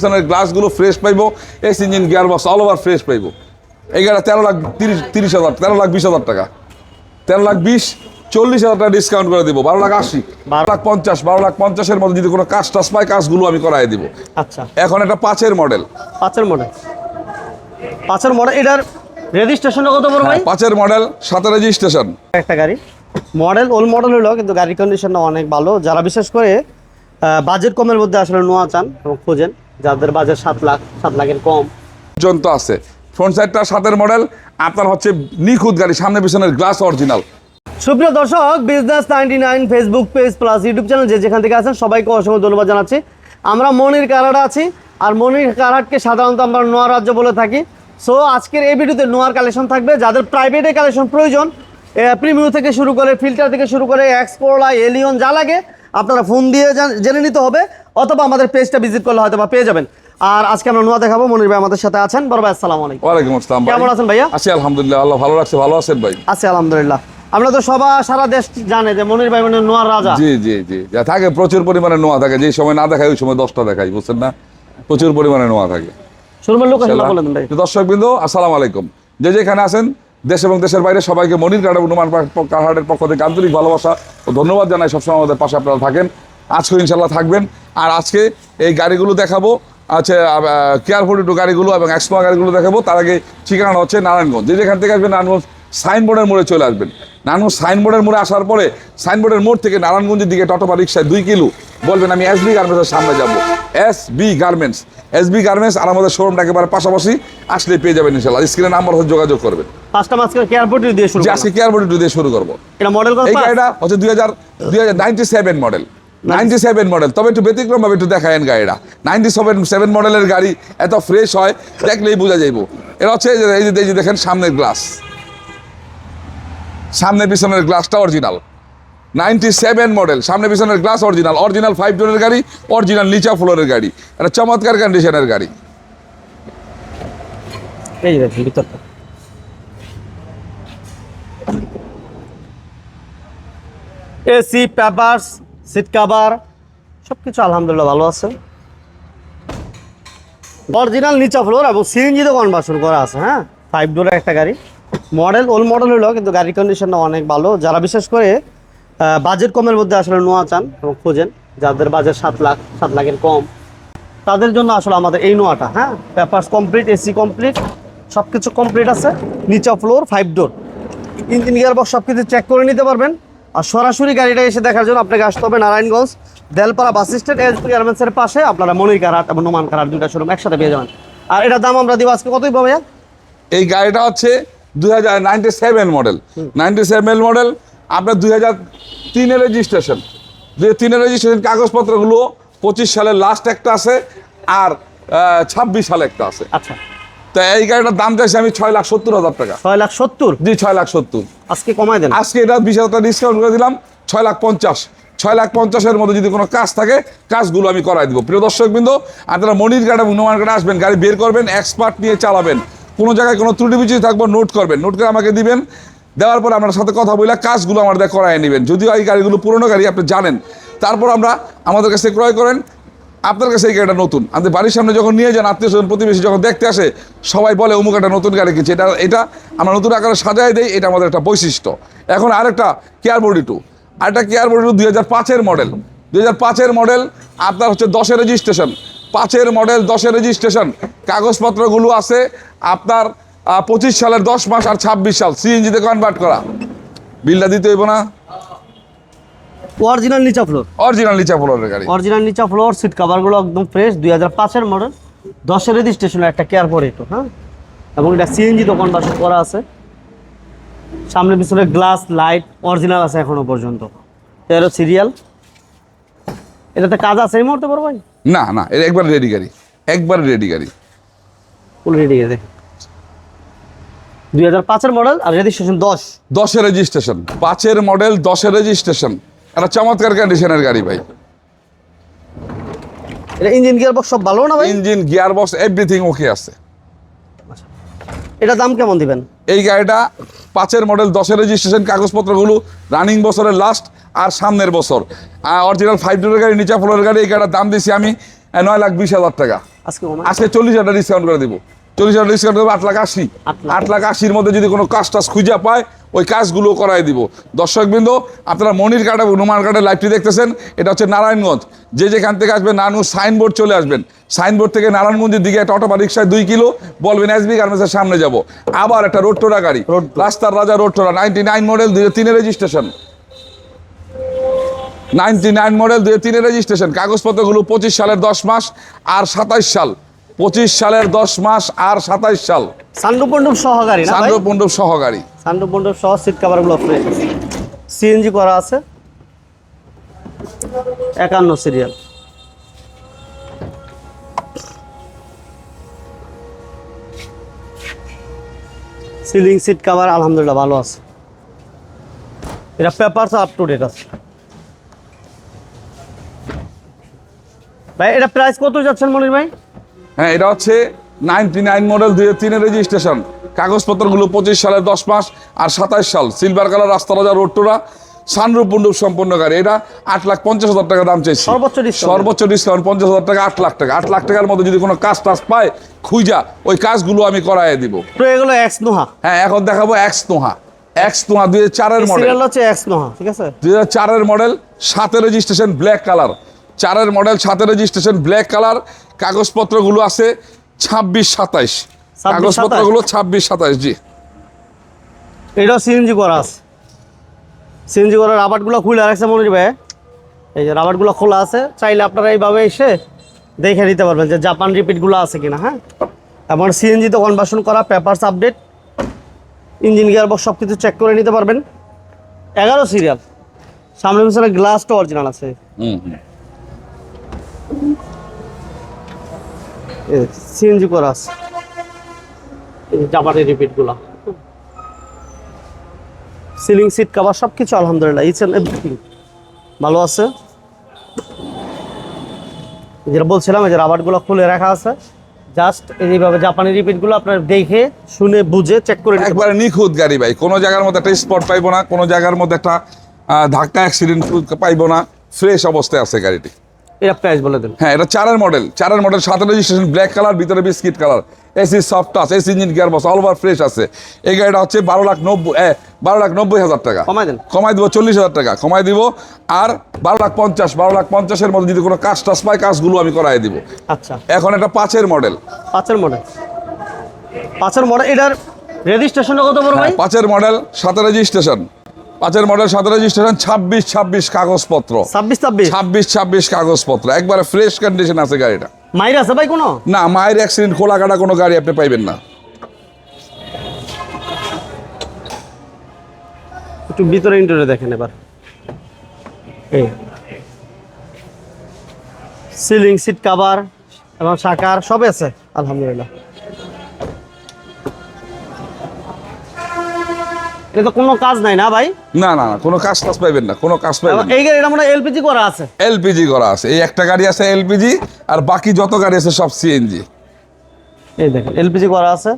পিছনের গ্লাসগুলো ফ্রেশ পাইবো S engine gear box all over fresh পাইবো। এই তেরো লাখ তিরিশ তিরিশ হাজার তেরো লাখ বিশ হাজার টাকা। তেরো লাখ বিশ চল্লিশ হাজার টাকা ডিসকাউন্ট করে দিব বারো লাখ আশি বারো লাখ পঞ্চাশ বারো লাখ পঞ্চাশের মধ্যে যদি কোনো কাজ টাজ পাই কাজগুলো আমি করাই দিব। আচ্ছা। এখন একটা পাঁচের মডেল পাঁচের মডেল পাঁচের মডেল এটার রেজিস্ট্রেশনটা কত বড় ভাই? পাঁচের মডেল সাথে রেজিস্ট্রেশন একটা গাড়ি। মডেল ওল্ড মডেল হলো কিন্তু গাড়ির কন্ডিশনটা অনেক ভালো। যারা বিশেষ করে বাজেট কমের মধ্যে আসলে নোয়া চান এবং খোঁজেন যাদের বাজেট সাত লাখ সাত লাখের কম। পর্যন্ত আছে। ফ্রন্ট সাইডটা সাতের মডেল আপনার হচ্ছে নিখুঁত গাড়ি সামনে পিছনের গ্লাস অরিজিনাল সুপ্রিয় দর্শক business ninety nine Facebook page plus YouTube channel যে যেখান থেকে আছেন সবাইকে অসংখ্য ধন্যবাদ জানাচ্ছি। আমরা মনির কারাট আছি আর মনির কারাটকে সাধারণত আমরা নোয়া রাজ্য বলে থাকি। সো আজকের এই ভিডিওতে নোয়ার কালেকশন থাকবে। যাদের প্রাইভেটে কালেকশন প্রয়োজন প্রিমিউ থেকে শুরু করে ফিল্টার থেকে শুরু করে এক্সপোলা এলিয়ন যা লাগে আপনারা ফোন দিয়ে জেনে নিতে হবে। অথবা আমাদের পেজটা ভিজিট করলে হয়তো বা পেয়ে যাবেন। আর আজকে আমরা নোয়া দেখাবো মনির ভাই আমাদের সাথে আছেন। বড় ভাই আসসালামু আলাইকুম। ওয়ালাইকুম আসসালাম ভাই। কেমন আছেন ভাইয়া? আছি আলহামদুলিল্লাহ আল্লাহ ভালো রাখছে ভালো আছেন ভাই? আছি আলহামদুলিল্লাহ। আমরা তো সবাই সারা দেশ জানে যে মনির ভাই মানে নোয়ার রাজা। জি জি জি। যা থাকে প্রচুর পরিমাণে নোয়া থাকে যে সময় না দেখায় ওই সময় দশটা দেখাই বুঝছেন না? প্রচুর পরিমাণে নোয়া থাকে। শুরুমের লোক আসলে বলেন ভাই। দর্শক বিন্দু আসসালাম আলাইকুম। যে যেখানে আছেন দেশ এবং দেশের বাইরে সবাইকে মনির কার্ড অনুমান কাহারের পক্ষ থেকে আন্তরিক ভালোবাসা ও ধন্যবাদ জানাই। সবসময় আমাদের পাশে আপনারা থাকেন। আজকে ইনশাল্লাহ থাকবেন। আর আজকে এই গাড়িগুলো দেখাবো। আছে কেয়ারফুল টু গাড়িগুলো এবং এক্সপা গাড়িগুলো দেখাবো। তার আগে ঠিকানা হচ্ছে নারায়ণগঞ্জ। যে যেখান থেকে আসবেন নারায়ণগঞ্জ সাইনবোর্ডের মোড়ে চলে আসবেন। নারায়ণগঞ্জ সাইনবোর্ডের মোড়ে আসার পরে সাইনবোর্ডের মোড় থেকে নারায়ণগঞ্জের দিকে টটোপা রিক্সায় দুই কিলো বলবেন আমি এস বি গার্মেন্টসের সামনে যাব। S B garments S B garments আর আমাদের শোরুমটা একেবারে পাশাপাশি আসলে পেয়ে যাবেন ইনশাল্লাহ স্ক্রিনে নাম্বার হচ্ছে যোগাযোগ করবেন। পাঁচটা মাসকে কেয়ারপোর্ট দিয়ে শুরু যে করলাম। আজকে কেয়ারবোর্ড দিয়ে শুরু করব। এটা মডেল এই গাড়িটা হচ্ছে দুই হাজার দুই হাজার ninety seven model ninety seven model. তবে একটু ব্যতিক্রম ভাবে একটু দেখায়েন গাড়িটা। নাইনটি সেভেন সেভেন মডেলের গাড়ি এত ফ্রেশ হয় দেখলেই বোঝা যাইব। এটা হচ্ছে এই যে- এই যে দেখেন সামনের গ্লাস। সামনে পিছনের গ্লাসটা অরিজিনাল। নাইনটি সেভেন মডেল সামনে পিছনের গ্লাস অরিজিনাল। অরিজিনাল ফাইভ ডোরের গাড়ি অরিজিনাল নিচা ফ্লোরের গাড়ি। এটা চমৎকার কন্ডিশনের গাড়ি। এসি পেপারস সিট কভার সব কিছু আলহামদুলিল্লাহ ভালো আছে। অরিজিনাল নিচা ফ্লোর এবং সিএনজিতে কনভার্সন করা আছে হ্যাঁ? ফাইভ ডোরের একটা গাড়ি। মডেল ওল্ড মডেল হলো, কিন্তু গাড়ির কন্ডিশনটা অনেক ভালো। যারা বিশেষ করে বাজেট কমের মধ্যে আসলে নোয়া চান এবং খোঁজেন, যাদের বাজেট সাত লাখ, সাত লাখের কম, তাদের জন্য আসলে আমাদের এই নোয়াটা হ্যাঁ? পেপার্স কমপ্লিট এসি কমপ্লিট সব কিছু কমপ্লিট আছে। নিচা floor five door engine gear box সব কিছু চেক করে নিতে পারবেন। আর সরাসরি গাড়িটা এসে দেখার জন্য আপনাকে আসতে হবে Narayanganj Delpara bus stand B গার্মেন্টসের পাশে। আপনারা মনির কারাট এবং নোমান কারাট দুইটা শোরুম একসাথে পেয়ে যাবেন। আর এটার দাম আমরা দিব আজকে কতই পাবে এই গাড়িটা হচ্ছে দুই হাজার ninety seven model ninety seven model আপনার দুই হাজার তিনের রেজিস্ট্রেশন দুই তিনের রেজিস্ট্রেশন কাগজপত্রগুলো পঁচিশ সালের লাস্ট একটা আছে আর ছাব্বিশ সালে একটা আছে। আচ্ছা। তো এই গাড়িটার দাম চাইছি আমি ছয় লাখ সত্তর হাজার টাকা। ছয় লাখ সত্তর? জি ছয় লাখ সত্তর। আজকে কমাই দেন। আজকে এটা বিশ হাজার টাকা ডিসকাউন্ট করে দিলাম ছয় লাখ পঞ্চাশ। ছয় লাখ পঞ্চাশের মধ্যে যদি কোনো কাজ থাকে কাজগুলো আমি করাই দিব। প্রিয় দর্শক বিন্দু আপনারা মনির গাড়ি এবং নোমান গাড়ি আসবেন গাড়ি বের করবেন এক্সপার্ট নিয়ে চালাবেন। কোনো জায়গায় কোনো ত্রুটি বিচি থাকব নোট করবেন। নোট করে আমাকে দিবেন। দেওয়ার পর আপনার সাথে কথা বলে কাজগুলো আমাদের করাই নেবেন। যদিও এই গাড়িগুলো পুরনো গাড়ি আপনি জানেন। তারপর আমরা আমাদের কাছে ক্রয় করেন। আপনার কাছে এই গাড়িটা নতুন। আমাদের বাড়ির সামনে যখন নিয়ে যান, আত্মীয় স্বজন, প্রতিবেশী যখন দেখতে আসে, সবাই বলে, অমুক একটা নতুন গাড়ি কিনছে। এটা এটা আমরা নতুন আকারে সাজাই দেই, এটা আমাদের একটা বৈশিষ্ট্য। এখন আরেকটা কেয়ার বডি টু আরেকটা কেয়ার বডি টু দুই হাজার পাঁচের মডেল দুই হাজার পাঁচের মডেল আপনার হচ্ছে দশের রেজিস্ট্রেশন পাঁচের মডেল দশের রেজিস্ট্রেশন কাগজপত্রগুলো আছে আপনার পঁচিশ সালের দশ মাস আর ছাব্বিশ সাল। সিএনজিতে কনভার্ট করা। বিলটা দিতে হইব না। অরিজিনাল নিচা ফ্লোর অরিজিনাল নিচা ফ্লোরের গাড়ি। অরিজিনাল নিচা ফ্লোর সিট কাভারগুলো একদম ফ্রেশ দুই হাজার পাঁচের মডেল দশের রেজিস্ট্রেশনের একটা কেয়ার পরে একটু হ্যাঁ? এবং এটা সিএনজি তো কনভার্সন করা আছে। সামনে পিছনে গ্লাস লাইট অরিজিনাল আছে এখনও পর্যন্ত। তেরো সিরিয়াল এটাতে কাজ আছে এই মুহূর্তে বড় ভাই? না না এটা একবার রেডি গাড়ি। একবার রেডি গাড়ি। ফুল রেডি আছে দুই হাজার পাঁচের মডেল আর রেজিস্ট্রেশন দশ। দশের রেজিস্ট্রেশন পাঁচের মডেল দশের রেজিস্ট্রেশন একটা চমৎকার কন্ডিশনের গাড়ি ভাই। এটা ইঞ্জিন গিয়ার বক্স সব ভালো না ভাই? Engine gear box everything okay আছে। এটা দাম কেমন দিবেন? এই গাড়িটা পাঁচের মডেল দশের রেজিস্ট্রেশন কাগজপত্রগুলো রানিং বছরের লাস্ট আর সামনের বছর। অরিজিনাল ফাইভ ডোরের গাড়ি নিচা ফ্লোরের গাড়ি এই গাড়িটার দাম দিয়েছি আমি নয় লাখ বিশ হাজার টাকা। আজকে আজকে চল্লিশ হাজার ডিসকাউন্ট করে দিব। চল্লিশ হাজার ডিসকাউন্ট দেবো আট লাখ আশি। আট লাখ। আশির মধ্যে যদি কোনো কাজ টাজ খুঁজে পায় ওই কাজগুলো করাই দিব। দর্শকবৃন্দ আপনারা মনির কার্ড এবং নুমান লাইভটি দেখতেছেন এটা হচ্ছে নারায়ণগঞ্জ। যে যেখান থেকে আসবেন নারায়ণগঞ্জ সাইনবোর্ড চলে আসবেন। সাইনবোর্ড থেকে নারায়ণগঞ্জের দিকে একটা অটো বা রিক্সায় দুই কিলো বলবেন এসবি গার্মেন্টসের সামনে যাব। আবার একটা রোড টোরা গাড়ি রাস্তার রাজা রোড টোরা নাইনটি নাইন মডেল দুই তিনের রেজিস্ট্রেশন নাইনটি নাইন মডেল দুই তিনের রেজিস্ট্রেশন কাগজপত্রগুলো পঁচিশ সালের দশ মাস আর সাতাইশ সাল। পঁচিশ সালের দশ মাস আর সাতাইশ সাল। সানরুপ মণ্ডপ সহকারী না পণ্ডব সহকারী। সানরুপ মণ্ডপ সহ সিট কাভারগুলো ফ্রেশ সিএনজি করা আছে। একান্ন সিরিয়াল সিলিং সিট কাভার আলহামদুলিল্লাহ ভালো আছে। এটা পেপারস আপ টু ডেট আছে। ভাই এটা প্রাইস কত যাচ্ছেন মনির ভাই? হ্যাঁ এটা হচ্ছে নাইনটি নাইন মডেল দুই তিনের রেজিস্ট্রেশন কাগজপত্রগুলো পঁচিশ সালের দশ মাস আর সাতাইশ সাল। সিলভার কালার রাস্তা রাজা রোডটোরা সানরূপ সম্পন্ন গাড়ি এটা আট লাখ পঞ্চাশ হাজার টাকা দাম চাইছি। সর্বোচ্চ ডিসকাউন্ট পঞ্চাশ হাজার টাকা আট লাখ টাকা। আট লাখ টাকার মধ্যে যদি কোনো কাজ টাজ পায় খুঁজা ওই কাজগুলো আমি করাই দিব। এগুলো এক্স নোহা। হ্যাঁ এখন দেখাবো এক্স তোহা এক্স তোহা দুই চারের মডেল সিরিয়াল হচ্ছে এক্স নোহা ঠিক আছে? দুই হাজার চারের মডেল সাতের রেজিস্ট্রেশন ব্ল্যাক কালার চারের মডেল সাতের রেজিস্ট্রেশন ব্ল্যাক কালার কাগজপত্রগুলো আছে ছাব্বিশ সাতাইশ। 26, কাগজপত্রগুলো ছাব্বিশ সাতাইশ জি। এটা সিএনজি করা আছে। সিএনজি করা রাবারগুলো খুলে রাখছে মনে ভাই। এই যে রাবারগুলো খোলা আছে চাইলে আপনারা এইভাবে এসে দেখে নিতে পারবেন যে জাপান রিপিটগুলো আছে কিনা হ্যাঁ? এবং সিএনজিতে কনভার্সন করা papers update engine gear box সব কিছু চেক করে নিতে পারবেন। এগারো সিরিয়াল সামনে পিছনে গ্লাসটা অরিজিনাল আছে। হুম। সিএনজি করা আছে। এই যে জাপানের রিপিটগুলো সিলিং সিট কাভার সব কিছু আলহামদুলিল্লাহ। ইচ অ্যান্ড এভরিথিং ভালো আছে? যেটা বলছিলাম এই যে রাবারগুলো খুলে রাখা আছে। জাস্ট এইভাবে জাপানি রিপিটগুলো আপনার দেখে শুনে বুঝে চেক করে নিতে একবারে নিখুঁত গাড়ি ভাই। কোনো জায়গার মধ্যে একটা স্পট পাইবো না কোনো জায়গার মধ্যে একটা ধাক্কা অ্যাক্সিডেন্ট পাইবো না। ফ্রেশ অবস্থায় আছে গাড়িটি। এটা প্রাইস বলে দেন হ্যাঁ এটা চারের মডেল চারের মডেল সাতের রেজিস্ট্রেশন ব্ল্যাক কালার ভিতরে biscuit colour AC soft touch AC engine gear box all over fresh আছে। এই গাড়িটা হচ্ছে বারো লাখ নব্বই বারো লাখ নব্বই হাজার টাকা। কমাই দেন। কমাই দিব চল্লিশ হাজার টাকা কমাই দিব। আর বারো লাখ পঞ্চাশ বারো লাখ পঞ্চাশের মধ্যে যদি কোনো কাজ টাজ পাই কাজগুলো আমি করাই দিব। আচ্ছা। এখন এটা পাঁচের মডেল পাঁচের মডেল পাঁচের মডেল এটার রেজিস্ট্রেশনটা কত বড় ভাই? পাঁচের মডেল সাতের রেজিস্ট্রেশন পাঁচের মডেল সাতের রেজিস্ট্রেশন ছাব্বিশ ছাব্বিশ কাগজপত্র। ছাব্বিশ ছাব্বিশ? ছাব্বিশ ছাব্বিশ কাগজপত্র। একবারে ফ্রেশ কন্ডিশন আছে গাড়িটা। মাইর আছে ভাই কোনো? না মায়ের অ্যাক্সিডেন্ট খোলা কাটা কোনো গাড়ি আপনি পাইবেন না। একটু ভিতরে ইন্টারে দেখেন এবার। এই। সিলিং সিট কাভার এবং সাকার সবই আছে আলহামদুলিল্লাহ। এটা তো কোনো কাজ নাই না ভাই? না না না কোনো কাজ টাজ পাইবেন না কোনো কাজ পাইবেন এই গাড়িটা মনে এলপিজি করা আছে। এলপিজি করা আছে এই একটা গাড়ি আছে এলপিজি আর বাকি যত গাড়ি আছে সব সিএনজি এই দেখেন এলপিজি করা আছে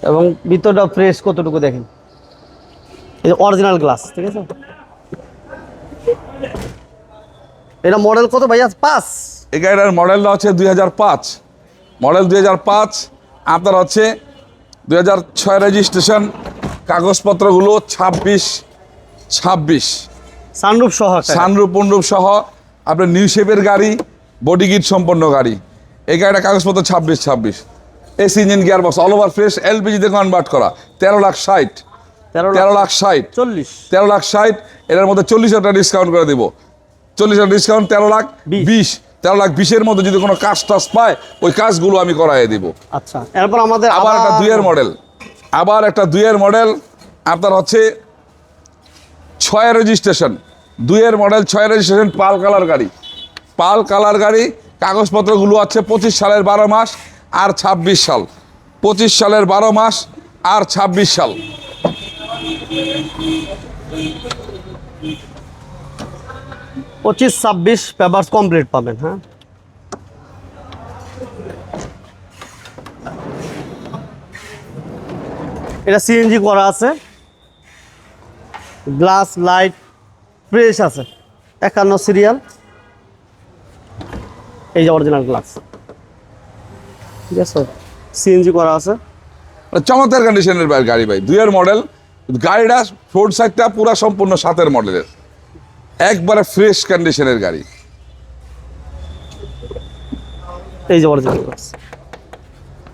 এবং ভিতরটা ফ্রেশ কতটুকু দেখেন। এই অরিজিনাল গ্লাস ঠিক আছে? এটা মডেল কত ভাই? আজ পাঁচ। এই গাড়িটার মডেলটা হচ্ছে দুই হাজার পাঁচ। মডেল দুই হাজার পাঁচ আপনার হচ্ছে দুই হাজার ছয় রেজিস্ট্রেশন কাগজপত্রগুলো ছাব্বিশ ছাব্বিশ। সানরুফ সহ। সানরূপ পণ্ডব সহ আপনার নিউ শেপের গাড়ি বডি কিট সম্পন্ন গাড়ি। এই গাড়িটা কাগজপত্র ছাব্বিশ ছাব্বিশ। AC engine gear box all over fresh এলপিজিতে convert করা। তেরো লাখ ষাট। তেরো লাখ ষাট। চল্লিশ। তেরো লাখ ষাট এটার মধ্যে চল্লিশ হাজার টাকা ডিসকাউন্ট করে দেবো। চল্লিশ হাজার ডিসকাউন্ট তেরো লাখ। বিশ। তেরো লাখ বিশের মধ্যে যদি কোনো কাজ টাজ পায় ওই কাজগুলো আমি করাই দিব। আচ্ছা এরপর আমাদের আবার একটা দুইয়ের মডেল আবার একটা দুইয়ের মডেল আপনার হচ্ছে ছয় রেজিস্ট্রেশন দুইয়ের মডেল ছয় রেজিস্ট্রেশন পাল কালার গাড়ি। পাল কালার গাড়ি, কাগজপত্রগুলো আছে পঁচিশ সালের বারো মাস আর ছাব্বিশ সাল। পঁচিশ সালের বারো মাস আর ছাব্বিশ সাল। পঁচিশ, ছাব্বিশ পেপার্স কমপ্লিট পাবেন হ্যাঁ? এটা সিএনজি করা আছে। গ্লাস লাইট ফ্রেশ আছে। একান্ন সিরিয়াল এই যে অরিজিনাল গ্লাস ঠিক আছে? সিএনজি করা আছে। মানে চমৎকার কন্ডিশনের গাড়ি ভাই। দুইয়ের মডেল গাড়িটা ফ্রন্ট সাইডটা পুরো সম্পূর্ণ সাতের মডেলের একবারে ফ্রেশ কন্ডিশনের গাড়ি। এই যে অরিজিনাল গ্লাস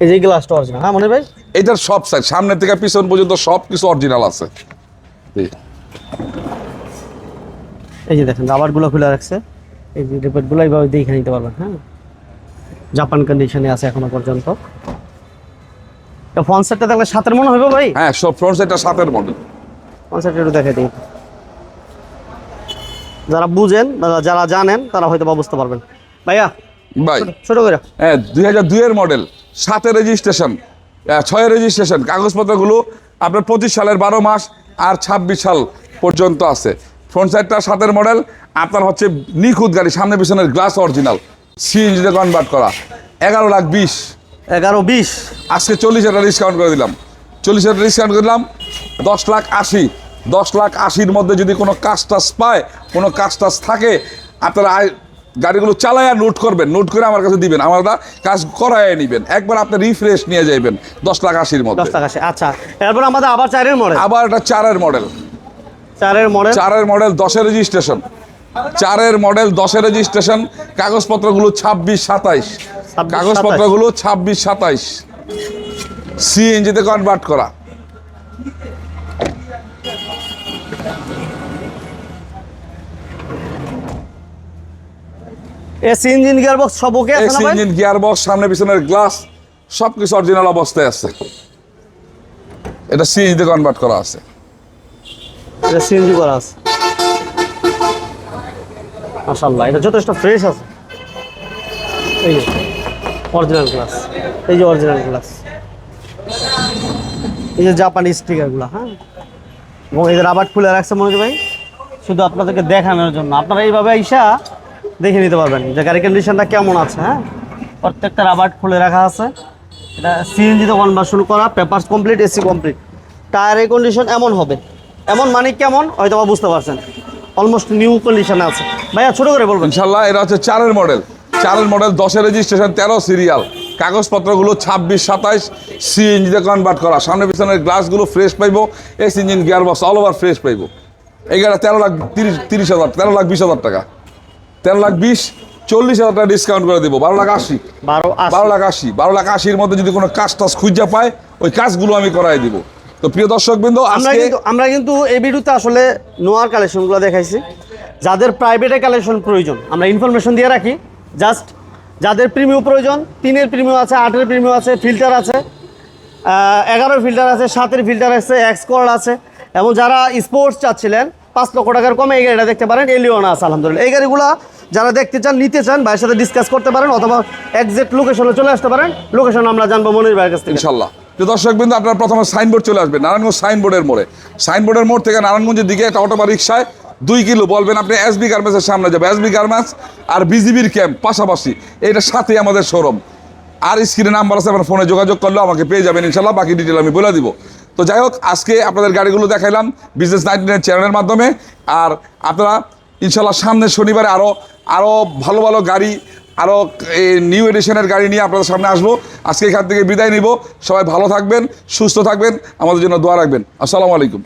এই যে গ্লাসটা অরিজিনাল হ্যাঁ মনে ভাই? এটার সব সাইড সামনে থেকে পিছন পর্যন্ত সব কিছু অরিজিনাল আছে। এই যে দেখেন রাবারগুলো খুলে রাখছে। এই যে রিপোর্টগুলো এইভাবে দেখে নিতে পারবেন হ্যাঁ? জাপান কন্ডিশনে আছে এখনও পর্যন্ত। ফোন সেটটা দেখলে সাতের মনে হবে ভাই? হ্যাঁ সব ফ্রন্ট সাইডটা সাতের মডেল ফোন সেটটা একটু দেখে দিই। যারা বুঝেন বা যারা জানেন তারা হয়তো বা বুঝতে পারবেন। ভাইয়া ভাই। ছোট- ছোট করে। হ্যাঁ দুই হাজার দুইয়ের মডেল সাতের রেজিস্ট্রেশন ছয়ের রেজিস্ট্রেশন কাগজপত্রগুলো আপনার পঁচিশ সালের বারো মাস আর ছাব্বিশ সাল পর্যন্ত আছে। ফ্রন্ট সাইডটা সাতের মডেল আপনার হচ্ছে নিখুঁত গাড়ি সামনে পিছনের গ্লাস অরিজিনাল সিএনজিতে কনভার্ট করা। এগারো লাখ বিশ। এগারো বিশ। আজকে চল্লিশ হাজার ডিসকাউন্ট করে দিলাম। চল্লিশ হাজার ডিসকাউন্ট করে দিলাম দশ লাখ আশি। দশ লাখ আশির মধ্যে যদি কোনো কাজ টাজ পায় কোনো কাজ টাজ থাকে আপনারা আয়- গাড়িগুলো চালায় নোট করবেন নোট করে আমার কাছে দিবেন আমরা কাজ করায় নেবেন। একবার আপনি রিফ্রেশ নিয়ে যাবেন দশ লাখ আশির দশ মধ্যে টাকা সে আচ্ছা। এরপর আমাদের আবার চারের মডেল আবার এটা চারের মডেল চারের মডেল চারের মডেল দশের রেজিস্ট্রেশন চারের মডেল দশের রেজিস্ট্রেশন কাগজপত্রগুলো ছাব্বিশ সাতাইশ। কাগজপত্রগুলো ছাব্বিশ সাতাইশ। সিএনজিতে কনভার্ট করা। এসি ইঞ্জিন গিয়ার বক্স সব ওকে আছে না ভাই? ইঞ্জিন গিয়ার বক্স সামনে পিছনের গ্লাস সব কিছু অরিজিনাল অবস্থায় আছে। এটা সিএনজিতে কনভার্ট করা আছে। এটা সিএনজি করা আছে। মাশাআল্লাহ এটা যথেষ্ট ফ্রেশ আছে। এই যে অরিজিনাল গ্লাস এই যে অরিজিনাল গ্লাস এই যে জাপানি স্টিকারগুলো হ্যাঁ? এবং এই যে রাবার খুলে রাখছে মনে ভাই শুধু আপনাদেরকে দেখানোর জন্য। আপনারা এইভাবে আইসা দেখে নিতে পারবেন যে গাড়ি কন্ডিশনটা কেমন আছে হ্যাঁ? প্রত্যেকটা রাবার খুলে রাখা আছে। এটা সিএনজিতে কনভার্সন করা পেপারস কমপ্লিট এসি কমপ্লিট টায়ারের কন্ডিশন এমন হবে। এমন মানে কেমন হয়তো বুঝতে পারছেন। অলমোস্ট নিউ কন্ডিশনে আছে। ভাইয়া, ছোট করে বলবেন। ইনশাল্লাহ এটা হচ্ছে চারের মডেল চারের মডেল দশের রেজিস্ট্রেশন তেরো সিরিয়াল কাগজপত্রগুলো ছাব্বিশ, সাতাইশ সিএনজিতে কনভার্ট করা। সামনে পিছনের গ্লাসগুলো ফ্রেশ পাইবো। S engine gear box all over fresh পাইবো। এই তেরো লাখ তিরিশ তিরিশ হাজার, তেরো লাখ বিশ হাজার টাকা। তেরো লাখ বিশ চল্লিশ হাজার টাকা ডিসকাউন্ট করে দিব। বারো লাখ আশি। বারো বারো লাখ আশি। বারো লাখ আশির মধ্যে যদি কোনো কাজ টাজ খুঁজা পায় ওই কাজগুলো আমি করাই দিব। তো প্রিয় দর্শক বিন্দু আমরা কিন্তু আমরা কিন্তু এই ভিডিওতে আসলে নোয়ার কালেকশনগুলো দেখাইছি। যাদের প্রাইভেটে কালেকশন প্রয়োজন আমরা ইনফরমেশন দিয়ে রাখি। জাস্ট যাদের প্রিমিয়াম প্রয়োজন তিনের প্রিমিয়াম আছে আটের প্রিমিয়াম আছে ফিল্টার আছে এগারো ফিল্টার আছে সাতের ফিল্টার আছে এক্সকর্ড আছে এবং যারা স্পোর্টস চাচ্ছিলেন পাঁচ লক্ষ টাকার কমে এই গাড়িটা দেখতে পারেন এলিওনা আছে, আলহামদুলিল্লাহ। এই গাড়িগুলো যারা দেখতে চান, নিতে চান, ভাইয়ের সাথে ডিসকাস করতে পারেন অথবা একজ্যাক্ট লোকেশনে চলে আসতে পারেন। লোকেশন আমরা জানব মনির ভাইয়ের কাছ থেকে। ইনশাল্লাহ। তো দর্শক বিন্দু আপনারা প্রথমে সাইনবোর্ড চলে আসবেন। নারায়ণগঞ্জ সাইনবোর্ডের মোড়ে। সাইনবোর্ডের মোড় থেকে নারায়ণগঞ্জের দিকে একটা অটো বা রিক্সায় দুই কিলো। বলবেন আপনি এসবি গার্মেন্টসের সামনে যাবে। এসবি গার্মেন্টস আর বিজিবির ক্যাম্প পাশাপাশি। এটার সাথেই আমাদের শোরুম আর স্ক্রিনে নাম্বার আছে, আপনার ফোনে যোগাযোগ করলেও আমাকে পেয়ে যাবেন। ইনশাল্লাহ বাকি ডিটেল আমি বলে দিব। তো যাই হোক, আজকে আপনাদের গাড়িগুলো দেখাইলাম বিজনেস নাইনটিনের চ্যানেলের মাধ্যমে। আর আপনারা ইনশাল্লাহ সামনে শনিবারে আরও আরও ভালো ভালো গাড়ি আরও এই নিউ এডিশনের গাড়ি নিয়ে আপনাদের সামনে আসব। আজকে এখান থেকে বিদায় নিব। সবাই ভালো থাকবেন, সুস্থ থাকবেন, আমাদের জন্য দোয়া রাখবেন। আসসালামু আলাইকুম।